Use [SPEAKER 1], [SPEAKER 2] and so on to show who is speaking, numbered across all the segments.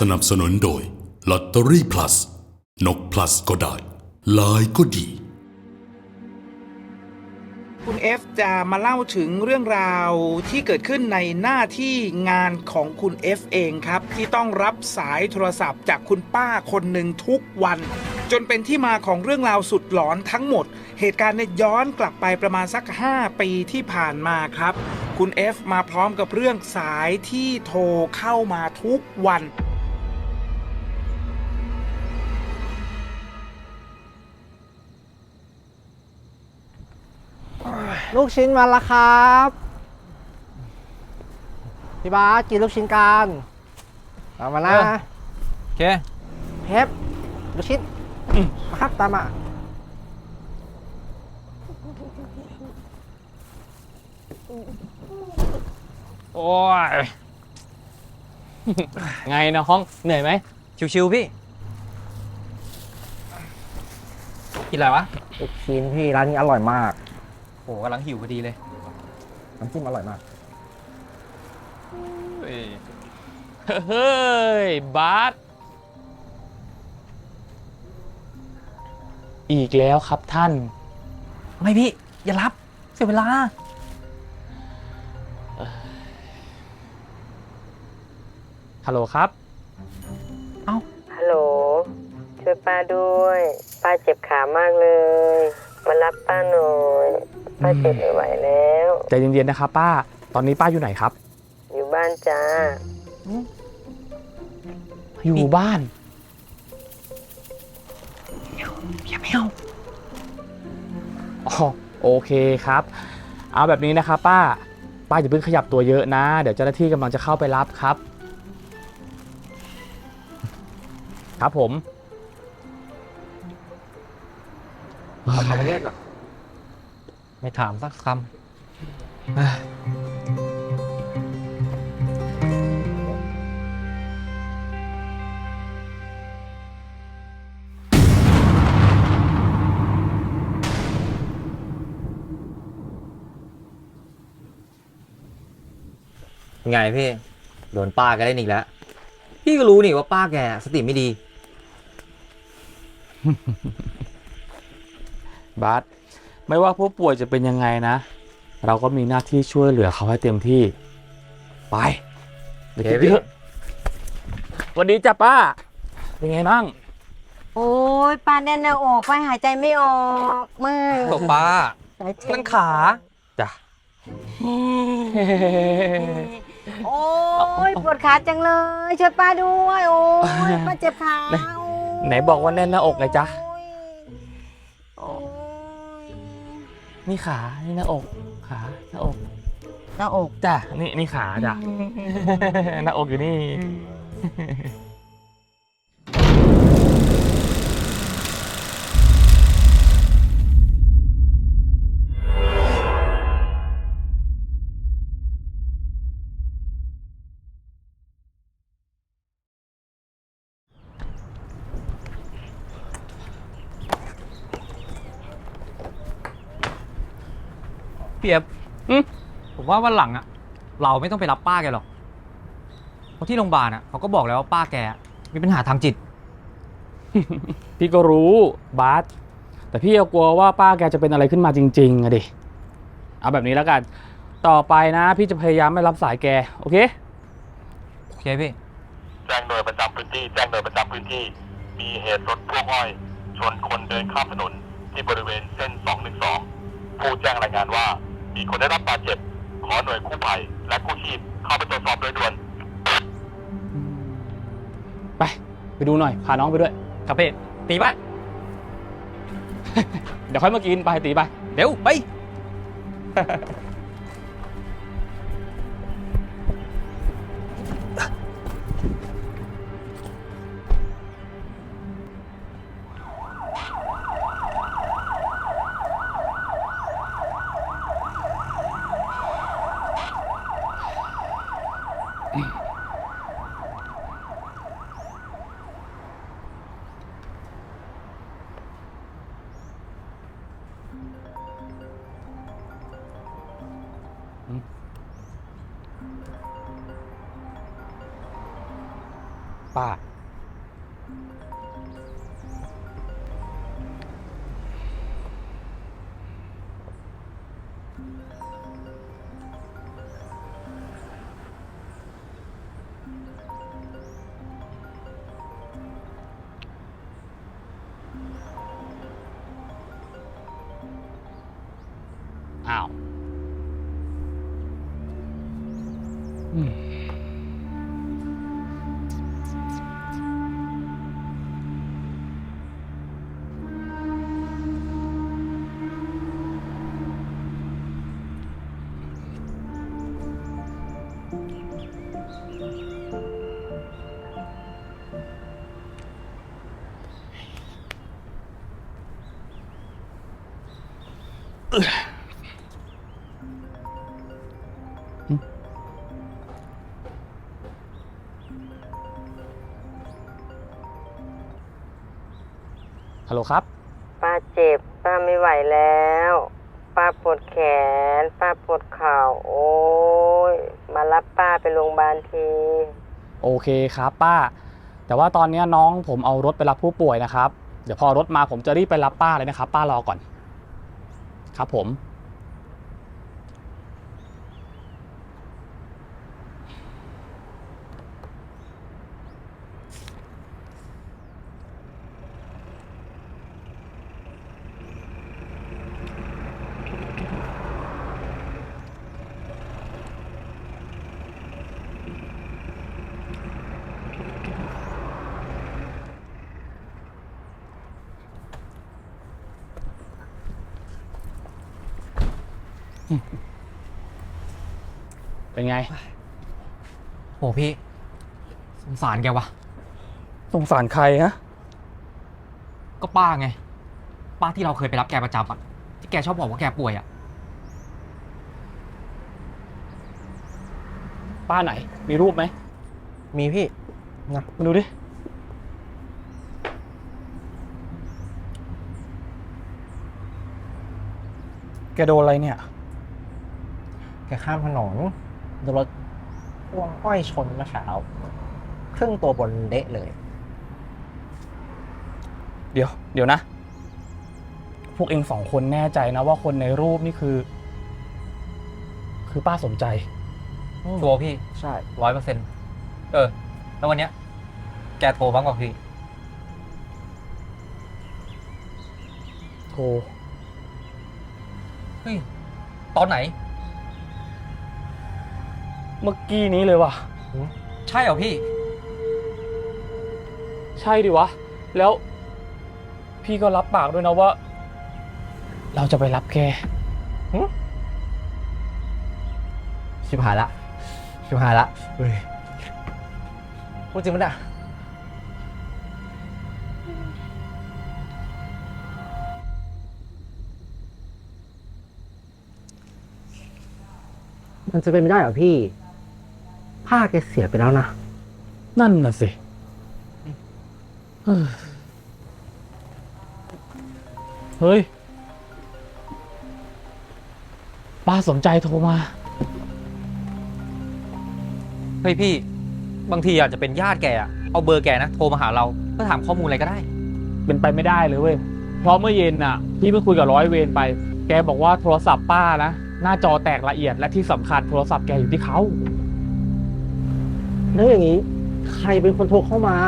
[SPEAKER 1] สนับสนุนโดยลอตเตอรี่ plus นก plus ก็ได้ลายก็ดี
[SPEAKER 2] คุณเอฟจะมาเล่าถึงเรื่องราวที่เกิดขึ้นในหน้าที่งานของคุณเอฟเองครับ ที่ต้องรับสายโทรศัพท์จากคุณป้าคนหนึ่งทุกวัน จนเป็นที่มาของเรื่องราวสุดหลอนทั้งหมด เหตุการณ์เนี่ยย้อนกลับไปประมาณสัก 5 ปีที่ผ่านมาครับ คุณเอฟมาพร้อมกับเรื่องสายที่โทรเข้ามาทุกวัน
[SPEAKER 3] ลูกชิ้นมาแล้วครับ พี่บาสกินลูกชิ้นกันเอามานะ
[SPEAKER 4] เออ โอเค
[SPEAKER 3] เพฟลูกชิ้นมาครับตามมา
[SPEAKER 4] โอ้ย ไงนะห้องเหนื่อยไหม ชิวๆพี่ กินอะไรวะ
[SPEAKER 3] ลูกชิ้นพี่ร้านนี้อร่อยมาก
[SPEAKER 4] โหกำลังหิวพอดีเลย
[SPEAKER 3] น้ำจิ้มอร่อยมาก
[SPEAKER 4] เฮ้ยบาสอีกแล้วครับท่าน ไม่พี่ อย่ารับ เสียเวลา ฮัลโหลครับ
[SPEAKER 5] ฮัลโหลช่วยป้าด้วย ป้าเจ็บขามากเลย มารับป้าหน่อย ป้าเจ็บไม่ไหวแล้ว
[SPEAKER 4] ใจเย็นๆนะครับป้า ตอนนี้ป้าอยู่ไหนครับ
[SPEAKER 5] อยู่บ้านจ้า
[SPEAKER 4] อยู่บ้าน อย่าไม่เอาอ๋อโอเคครับ เอาแบบนี้นะครับป้า ป้าอย่าเพิ่งขยับตัวเยอะนะ เดี๋ยวเจ้าหน้าที่กำลังจะเข้าไปรับครับ ครับผม
[SPEAKER 3] เอามาเรียกเหรอ
[SPEAKER 4] ไม่ถามสักคำ
[SPEAKER 6] ไงพี่ โดนป้าแกเล่นอีกแล้ว พี่ก็รู้นี่ว่าป้าแกสติไม่ดี
[SPEAKER 4] บาส ไม่ว่าผู้ป่วยจะเป็นยังไงนะ เราก็มีหน้าที่ช่วยเหลือเขาให้เต็มที่ ไปเดี๋ยวคิด
[SPEAKER 6] โอเคพี่
[SPEAKER 4] เยอะสวันนี้จ้ะป้า เป็นไงบ้าง
[SPEAKER 5] โอ้ยป้าแน่นหน้าอกป้าหายใจไม่ออกมาก
[SPEAKER 4] บอกป้า
[SPEAKER 5] หายใจ
[SPEAKER 4] นั่นขา จ้ะ
[SPEAKER 5] โอ้ยปวดขาจังเลยช่วยป้าด้วย โอ้ยป้าเจ็บขา
[SPEAKER 4] ไหนไหนบอกว่าแน่นหน้าอกไงจ๊ะ นี่ขา นี่หน้าอก ขา หน้าอก
[SPEAKER 5] หน้าอก
[SPEAKER 4] จ้ะ นี่นี่ขาจ้ะ หน้าอกอยู่นี่
[SPEAKER 7] เปียบ
[SPEAKER 4] อืม
[SPEAKER 7] ผมว่าวันหลังอะเราไม่ต้องไปรับป้าแกหรอกเพราะที่โรงพยาบาลอะเขาก็บอกแล้วว่าป้าแกมีปัญหาทางจิต
[SPEAKER 4] พี่ก็รู้บาสแต่พี่ก็กลัวว่าป้าแกจะเป็นอะไรขึ้นมาจริงๆอะดิเอาแบบนี้แล้วกัน ต่อไปนะ พี่จะพยายามไม่รับสายแก โอเค
[SPEAKER 7] โอเคพี่
[SPEAKER 8] แจ้งโดยประจำพื้นที่ แจ้งโดยประจำพื้นที่ มีเหตุรถพ่วงอ้อย ชนคนเดินข้ามถนนที่บริเวณเส้น 212 ผู้แจ้งรายงานว่า มีคนได้รับบาดเจ็บ ขอหน่วยกู้ภัยและกู้ชีพเข้าไปตรวจสอบโดยด่วน
[SPEAKER 4] ไป ไปดูหน่อย พาน้องไปด้วย
[SPEAKER 7] ครับพี่ตีไป
[SPEAKER 4] เดี๋ยวค่อยมากินไปตีไป
[SPEAKER 7] เดี๋ยวไป
[SPEAKER 4] ฮัลโหลครับ
[SPEAKER 5] ป้าเจ็บ ป้าไม่ไหวแล้ว ป้าปวดแขน ป้าปวดเข่า โอ้ยมารับป้าไปโรงพยาบาลที
[SPEAKER 4] โอเคครับป้า แต่ว่าตอนนี้น้องผมเอารถไปรับผู้ป่วยนะครับ เดี๋ยวพอรถมาผมจะรีบไปรับป้าเลยนะครับ ป้ารอก่อน ครับผม เป็นไง
[SPEAKER 7] โหพี่ สงสารแกวะ
[SPEAKER 4] สงสารใครฮะ
[SPEAKER 7] ก็ป้าไง ป้าที่เราเคยไปรับแกประจำอะที่แกชอบบอกว่าแกป่วยอะ
[SPEAKER 4] ป้าไหน มีรูปไหม
[SPEAKER 3] มีพี่
[SPEAKER 4] มาดูดิ แกโดนอะไรเนี่ย
[SPEAKER 3] แกข้ามถนนโดนรถพ่วงอ้อยชนเมื่อเช้าครึ่งตัวบนเดะเลย
[SPEAKER 4] เดี๋ยว เดี๋ยวนะ พวกเองสองคนแน่ใจนะว่าคนในรูปนี่คือ คือป้าสมใจ
[SPEAKER 7] ชัวร์พี่
[SPEAKER 3] ใช่
[SPEAKER 7] ร้อยเปอร์เซ็นต์เออ แล้ววันเนี้ย แกโทรบ้างเปล่าพี่
[SPEAKER 4] โทร
[SPEAKER 7] เฮ้ย ตอนไหน
[SPEAKER 4] เมื่อกี้นี้เลยว่ะ
[SPEAKER 7] ใช่เหรอพี่
[SPEAKER 4] ใช่ดิวะ แล้ว พี่ก็รับปากด้วยนะว่า เราจะไปรับแก
[SPEAKER 3] ชิบหายละชิบหายละเฮ้ยพูดจริงปะเนี่ยมันจะเป็นไม่ได้เหรอพี่ ผ้าแกเสียไปแล้วนะ
[SPEAKER 4] นั่นน่ะสิเฮ้ยเฮ้ย ป้าสมใจโทรมา
[SPEAKER 7] เฮ้ยพี่ บางทีอาจจะเป็นญาติแกอะเอาเบอร์แกนะ โทรมาหาเราเพื่อถามข้อมูลอะไรก็ได้
[SPEAKER 4] เป็นไปไม่ได้เลยเว้ย เพราะเมื่อเย็นน่ะ พี่เพิ่งคุยกับร้อยเวรไป แกบอกว่าโทรศัพท์ป้านะ หน้าจอแตกละเอียดและที่สำคัญโทรศัพท์แกอยู่ที่เขา
[SPEAKER 3] แล้วอย่างนี้ ใครเป็นคนโทรเข้ามา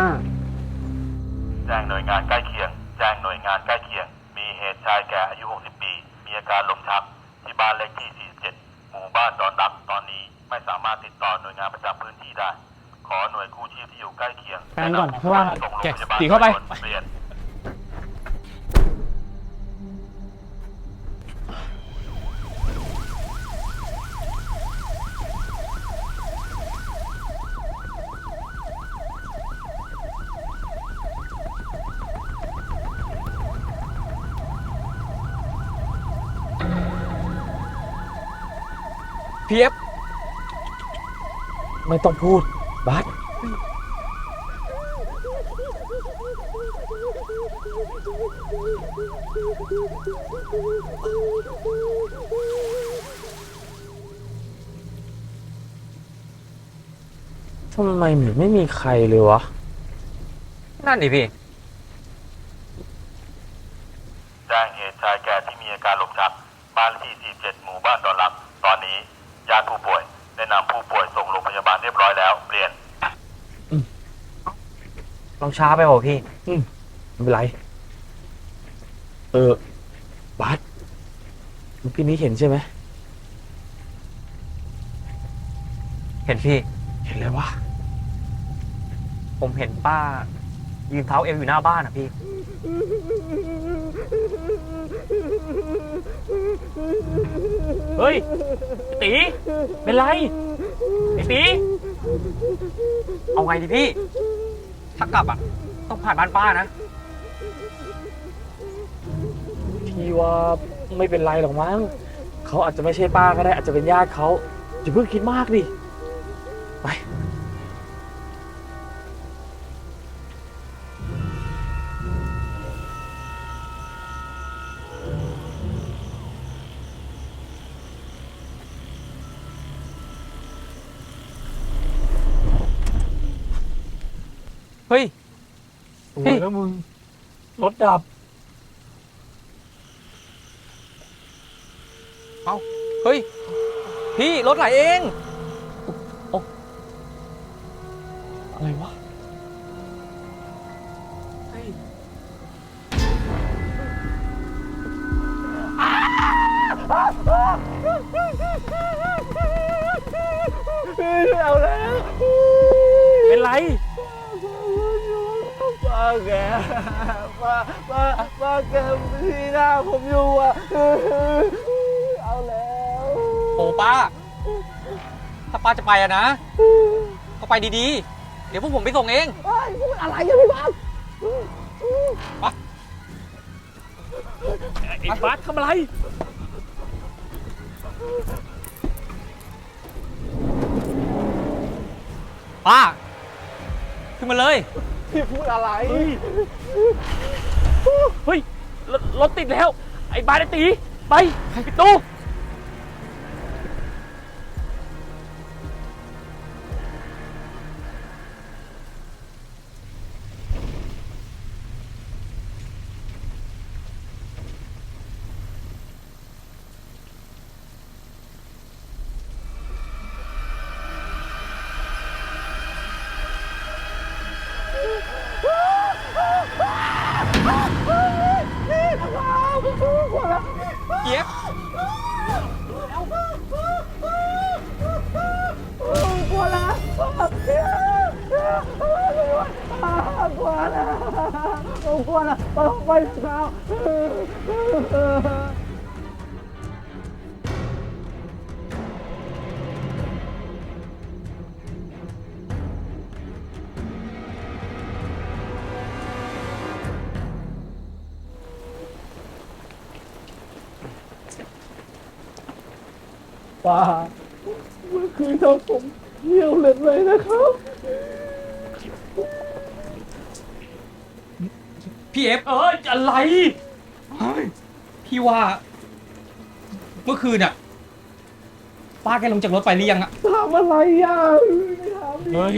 [SPEAKER 8] แจ้งหน่วยงานใกล้เคียง แจ้งหน่วยงานใกล้เคียง มีเหตุชายแก่อายุ 60 ปี มีอาการลมชักที่บ้านเลขที่ 47 หมู่บ้านดอนดักตอนนี้ไม่สามารถติดต่อหน่วยงานประจำพื้นที่ได้ ขอหน่วยกู้ชีพที่อยู่ใกล้เคียง
[SPEAKER 4] แป๊บก่อน
[SPEAKER 8] ได้ำ
[SPEAKER 4] เพราะว่า
[SPEAKER 8] ส่งโรง
[SPEAKER 4] แก
[SPEAKER 8] พยาบาล
[SPEAKER 4] ตีเข้าไป
[SPEAKER 8] เรีย
[SPEAKER 4] ไม่ต้องพูดบัสทำไมเหมือนไม่มีใครเลยวะ
[SPEAKER 7] นั่นดิพี่
[SPEAKER 8] แจ้งเหตุชายแก่ที่มีอาการลมชักบ้านเลขที่ 47 หมู่บ้านดอนรัก ตอนนี้ญาติผู้ป่วย บาลเรียบร้อยแล้ว เปลี่ยน
[SPEAKER 7] เราช้าไปเปล่าพี่
[SPEAKER 4] ไม่เป็นไร เออ บาสเมื่อกี้นี้เห็นใช่ไหม
[SPEAKER 7] เห็นพี่
[SPEAKER 4] เห็นเลยวะ
[SPEAKER 7] ผมเห็นป้า ยืนเท้าเอวอยู่หน้าบ้านอะพี่
[SPEAKER 4] เฮ้ยไอ้ตี เป็นไร ไอ้ตี
[SPEAKER 7] เอาไงดีพี่ ถ้ากลับอะ ต้องผ่านบ้านป้านะ
[SPEAKER 4] พี่ว่าไม่เป็นไรหรอกมั้งเขาอาจจะไม่ใช่ป้าก็ได้อาจจะเป็นญาติเขาอย่าเพิ่งคิดมากดิ ไป แล้วมึง รถดับ
[SPEAKER 7] เฮ้ย พี่ รถไหลเอง
[SPEAKER 4] อะไรวะ
[SPEAKER 3] แกป้าป้าป้าแกที่หน้าผมอยู่อะ เอาแล้ว
[SPEAKER 7] โอ้ป้า ถ้าป้าจะไปอะนะ ก็ไปดีๆ เดี๋ยวพวกผมไปส่งเอง
[SPEAKER 3] อะไรกันพี่บ้าน
[SPEAKER 4] ไอ้บาสทำอะไร
[SPEAKER 7] ป้า ขึ้นมาเลย
[SPEAKER 3] พี่พูดอะไร
[SPEAKER 4] เฮ้ยรถรถติดแล้ว ไอ้บาสไอ้ตี ไปปิดตู้
[SPEAKER 3] กลัวละกลัวละไปเช้าป้าเมื่อคืนทำผมเหี่ยวเล็ดเลยนะครับ
[SPEAKER 7] พี่เอฟ
[SPEAKER 4] เอ้ยอะไร
[SPEAKER 7] พี่ว่า เมื่อคืนอะป้าแกลงจากรถไปหรือยังอะ
[SPEAKER 3] ทำอะไรอะไม่ทำดิ
[SPEAKER 4] เฮ้ย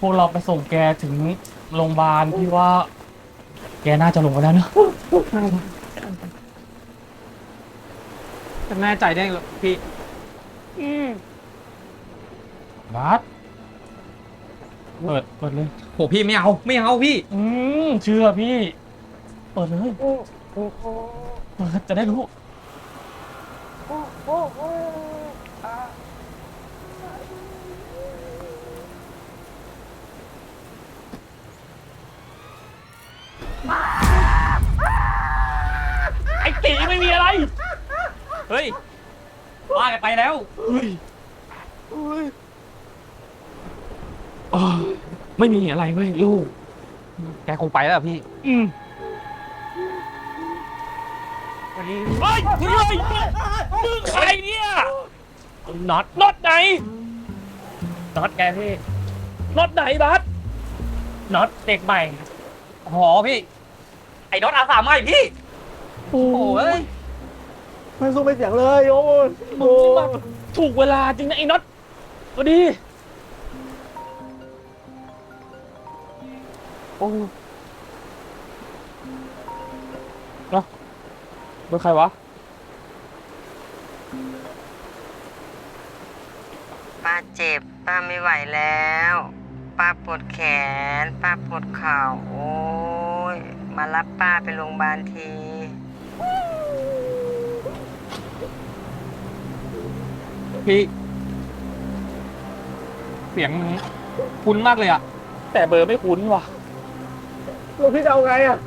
[SPEAKER 4] พวกเราไปส่งแกถึงโรงพยาบาลพี่ว่า แกน่าจะลงไปแล้วเนอะ
[SPEAKER 7] จะแน่ใจได้เหรอพี่
[SPEAKER 4] บาส เปิดเปิดเลย
[SPEAKER 7] โหพี่ไม่เอาไม่เอาพี่
[SPEAKER 4] อืมเชื่อพี่ เปิดเลยเปิดจะได้รู้ไอ้ตีไม่มีอะไร
[SPEAKER 7] เฮ้ยป้าแกไปแล้ว
[SPEAKER 4] อ๋อไม่มีอะไรเว้ยลูก
[SPEAKER 7] แกคงไปแล้วอะพี่
[SPEAKER 4] อืมเฮ้ยเฮ้ยมึงใครเนี่ยน็อตน็อตไหนน็อตแกพี่น็อตไหนบัสน็อตเด็กใหม่
[SPEAKER 7] หอพี่ ไอ้น็อตอาสามาอีกพี่
[SPEAKER 4] โอ้
[SPEAKER 7] โอ้ย
[SPEAKER 3] ไม่สู้ไม่เสียงเลย โอ้ย
[SPEAKER 4] มึงนี่มาถูกเวลาจริงนะไอ้น็อตพอดี โอ้เนาะเบอร์ใครวะ
[SPEAKER 5] ป้าเจ็บ ป้าไม่ไหวแล้ว ป้าปวดแขน ป้าปวดเข่าโอ้ยมารับป้าไปโรงพยาบาลที
[SPEAKER 4] พี่ เสียงมันคุ้นมากเลยอะแต่เบอร์ไม่คุ้นว่ะแล้วพี่จะเอาไงอะ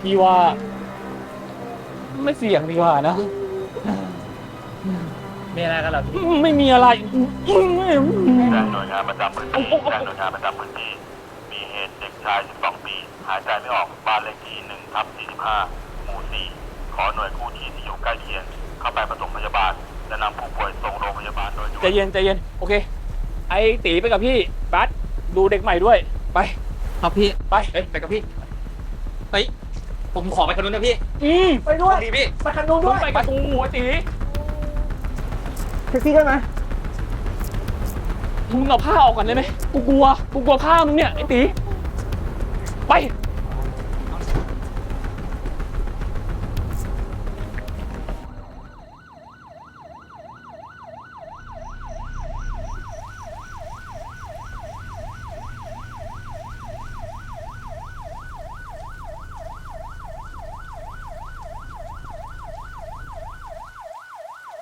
[SPEAKER 4] พี่ว่า ไม่เสี่ยงดีกว่านะ
[SPEAKER 7] มีอะไรกันเหรอพี่
[SPEAKER 4] ไม่มีอะไร
[SPEAKER 8] แจ้งหน่วยงานประจำพื้นที่แจ้งหน่วยงานประจำพื้นที่ มีเหตุเด็กชาย 12 ปี หายใจไม่ออก บ้านเลขที่1ทับ45 หมู่ 4 ขอหน่วยกู้ชีพที่อยู่ใกล้เคียง เข้าไปปฐมพยาบาล และนำผู้ป่วยส่งโรงพยาบาลโดยด่วน
[SPEAKER 4] ใจเย็นใจเย็น โอเคไอ้ตีไปกับพี่บัสดูเด็กใหม่ด้วย ไป
[SPEAKER 7] ครับพี่
[SPEAKER 4] ไป
[SPEAKER 7] เอ้ยไปกับพี่เฮ้ยผมขอไปคนนู้นนะพี่
[SPEAKER 4] อืมไปด้วย
[SPEAKER 7] ดีพี่
[SPEAKER 4] ไปคันนู้นด้วยไปกับกูไอ้ตี
[SPEAKER 3] แท็กซี่ได้ไหม
[SPEAKER 4] มึงเอาผ้าออกก่อนได้ไหมกูกลัวกูกลัวผ้ามึงเนี่ยไอ้ตีไป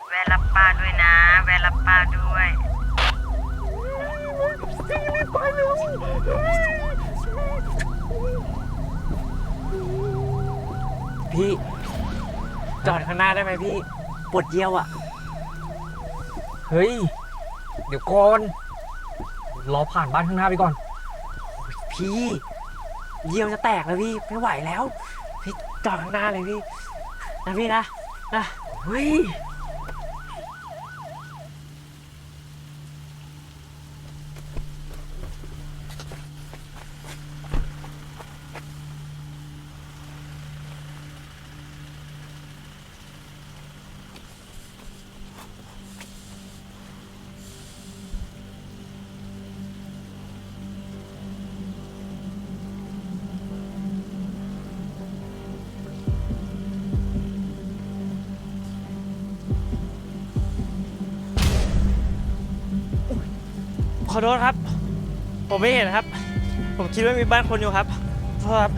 [SPEAKER 5] แวะรับป้าด้วยนะ แวะรับป้าด้วย
[SPEAKER 7] พี่ จอดข้างหน้าได้ไหมพี่ ปวดเยี่ยวอะ เฮ้ย เดี๋ยวก่อน รอผ่านบ้านข้างหน้าไปก่อน พี่ เยี่ยวจะแตกแล้วพี่ ไม่ไหวแล้ว พี่จอดข้างหน้าเลยพี่ นะพี่นะ นะ เฮ้ย
[SPEAKER 9] ขอโทษครับ ผมไม่เห็นครับ ผมคิดว่ามีบ้านคนอยู่ครับโทษครับ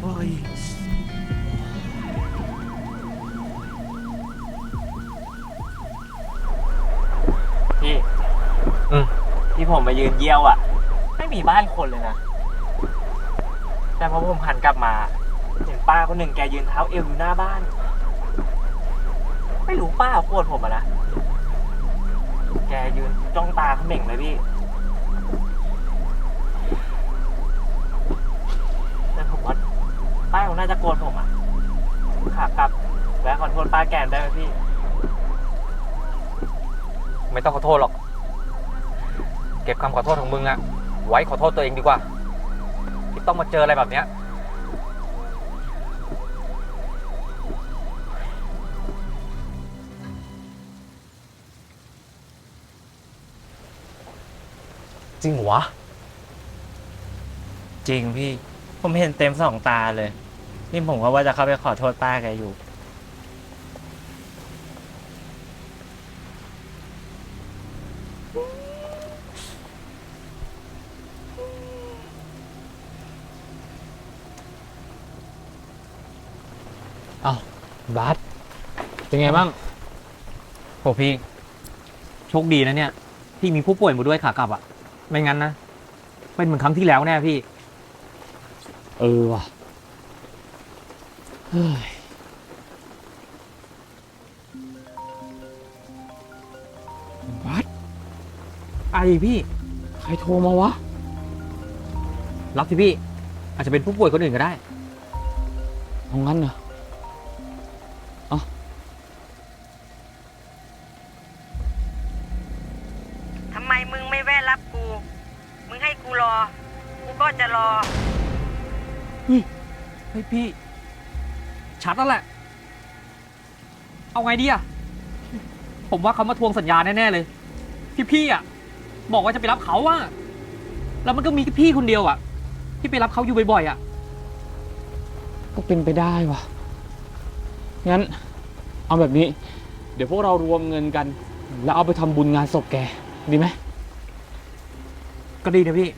[SPEAKER 9] โอ้ย
[SPEAKER 7] พี่
[SPEAKER 6] อืม
[SPEAKER 7] ที่ผมมายืนเยี่ยวอะ ไม่มีบ้านคนเลยนะ แต่พอผมหันกลับมา เห็นป้าคนหนึ่งแกยืนเท้าเอวอยู่หน้าบ้าน ไม่รู้ป้าโคตรผมอะนะ แกยืนจ้องตาเขม่งเลยพี่ แต่ผมว่าป้าคงน่าจะโกรธผมอะขากลับแวะขอโทษป้าแกนได้ไหมพี่
[SPEAKER 6] ไม่ต้องขอโทษหรอก เก็บคำขอโทษของมึงอะไว้ขอโทษตัวเองดีกว่า ที่ต้องมาเจออะไรแบบเนี้ย จริงเหรอวะ
[SPEAKER 9] จริงพี่ ผมเห็นเต็มสองตาเลย นี่ผมก็ว่าจะเข้าไปขอโทษป้าแกอยู่
[SPEAKER 7] บาสเป็นไงบ้าง โหพี่ โชคดีนะเนี่ย ที่มีผู้ป่วยมาด้วยขากลับอะ ไม่งั้นนะเป็นเหมือนครั้งที่แล้วแน่พี่
[SPEAKER 4] เออว่ะเฮ้ยวัด
[SPEAKER 7] ไอพี่
[SPEAKER 4] ใครโทรมาวะ
[SPEAKER 7] รับสิพี่ อาจจะเป็นผู้ป่วยคนอื่นก็ได้
[SPEAKER 4] เอางั้นเหรอ
[SPEAKER 7] เฮ้ยพี่ ชัดแล้วแหละ
[SPEAKER 6] เอาไงดีอะผมว่าเขามาทวงสัญญาแน่ๆเลย ที่พี่อะบอกว่าจะไปรับเขาอะแล้วมันก็มีพี่คนเดียวอะที่ไปรับเขาอยู่บ่อยๆอะ
[SPEAKER 4] ก็เป็นไปได้วะงั้น เอาแบบนี้ เดี๋ยวพวกเรารวมเงินกัน แล้วเอาไปทำบุญงานศพแก ดีไหม
[SPEAKER 6] ก็ดีนะพี่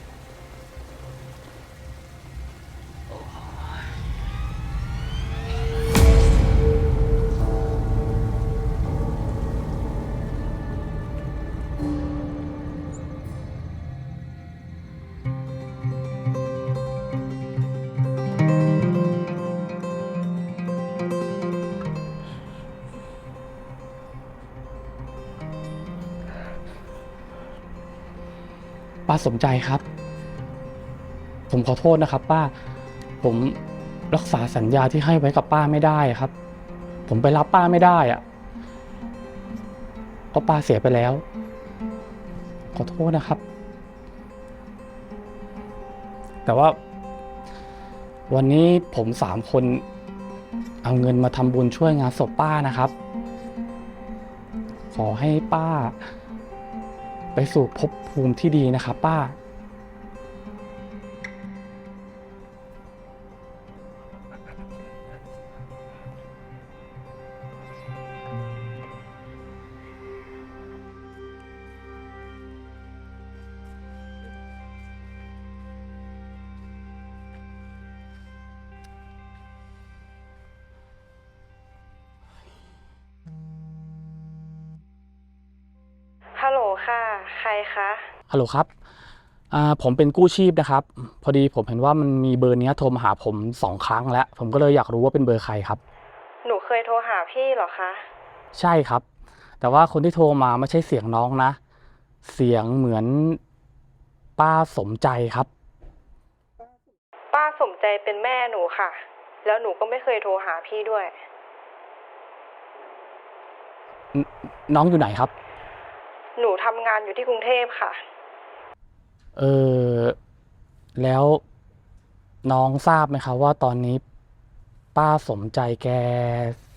[SPEAKER 4] ป้าสมใจครับ ผมขอโทษนะครับ ป้า ผมรักษาสัญญาที่ให้ไว้กับป้าไม่ได้ครับ ผมไปรับป้าไม่ได้อะก็ป้าเสียไปแล้ว ขอโทษนะครับ แต่ว่า วันนี้ผมสามคน เอาเงินมาทำบุญช่วยงานศพป้านะครับ ขอให้ป้า ไปสู่ภพภูมิที่ดีนะครับป้า
[SPEAKER 5] ค่ะ ใครคะ
[SPEAKER 4] ฮัลโหลครับอ่าผมเป็นกู้ชีพนะครับ พอดีผมเห็นว่ามันมีเบอร์เนี้ยโทรมาหาผมสองครั้งแล้ว ผมก็เลยอยากรู้ว่าเป็นเบอร์ใครครับ
[SPEAKER 5] หนูเคยโทรหาพี่เหรอคะ
[SPEAKER 4] ใช่ครับ แต่ว่าคนที่โทรมาไม่ใช่เสียงน้องนะ เสียงเหมือนป้าสมใจครับ
[SPEAKER 5] ป้าสมใจเป็นแม่หนูค่ะ แล้วหนูก็ไม่เคยโทรหาพี่ด้วย
[SPEAKER 4] น้องอยู่ไหนครับ
[SPEAKER 5] หนูทำงานอยู่ที่กรุงเทพค่ะ
[SPEAKER 4] เออแล้วน้องทราบไหมครับว่าตอนนี้ป้าสมใจแก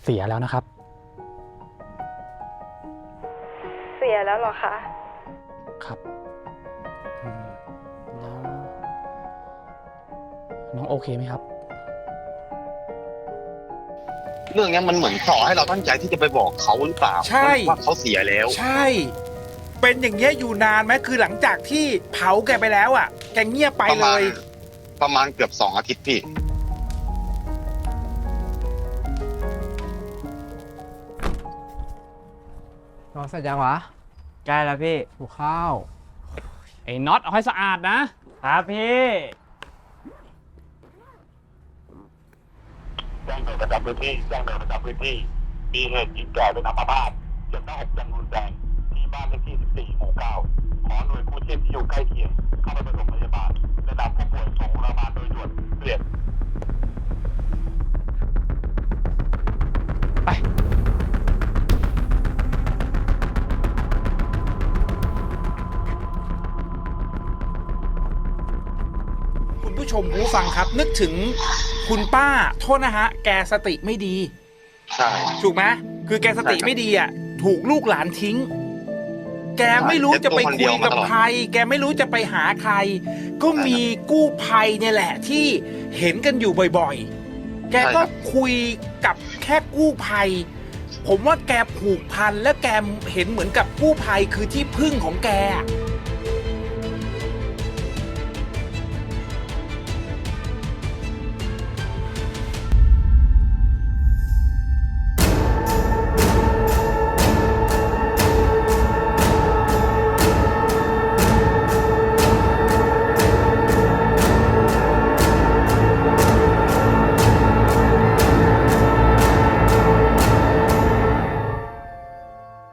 [SPEAKER 4] เสียแล้วนะครับ
[SPEAKER 5] เสียแล้วเหรอคะ
[SPEAKER 4] ครับอืมแล้วน้องโอเคไหมครับ
[SPEAKER 8] เรื่องเนี้ยมันเหมือนต่อให้เราตั้งใจที่จะไปบอกเขาหรือเปล่า
[SPEAKER 2] ใช่
[SPEAKER 8] ว่าเขาเสียแล้ว
[SPEAKER 2] ใช่ เป็นอย่างเงี้ยอยู่นานไหมคือหลังจากที่เผาแกไปแล้วอะ แกเงียบไป
[SPEAKER 8] ประ
[SPEAKER 2] เล
[SPEAKER 8] มาณ
[SPEAKER 2] ย
[SPEAKER 8] ประมาณเกือบสองอาทิตย์พี่
[SPEAKER 3] นอนเสร็จยังวะ
[SPEAKER 9] ใกล้แล้วพี่
[SPEAKER 3] ถูข้าว
[SPEAKER 4] ไอ้น็อตเอาให้สะอาดนะ
[SPEAKER 9] ครับพี่
[SPEAKER 8] แจ้งหน่วยประจำพื้นที่แจ้งหน่วยประจำพื้นที่ มีเหตุหญิงแก่เป็นอัมพาตเจ็บหน้าอกอย่างรุนแรงที่บ้านเลขที่ 14หมู่9ขอหน่วยกู้ชีพที่อยู่ใกล้เคียงเข้าไปปฐมพยาบาลและนำผู้ป่วยส่งโรงพยาบาลโดยด่วนเปลี่ยน
[SPEAKER 2] คุณผู้ชมผู้ฟังครับ นึกถึงคุณป้าโทษนะฮะ แกสติไม่ดี
[SPEAKER 8] ใช่
[SPEAKER 2] ถูกไหมคือแกสติ
[SPEAKER 8] ใช่ครับ
[SPEAKER 2] ไม่ดีอะ ถูกลูกหลานทิ้ง แกไม่รู้จะไป
[SPEAKER 8] ใช่
[SPEAKER 2] คุยกับ
[SPEAKER 8] แกตัวคนเดียวมาตลอด
[SPEAKER 2] ใคร แกไม่รู้จะไปหาใคร ก็มีกู้ภัยเนี่ยแหละที่เห็นกันอยู่บ่อยๆ แกก็คุยกับแค่กู้ภัย ผมว่าแกผูกพันและแกเห็นเหมือนกับกู้ภัยคือที่พึ่งของแกอะ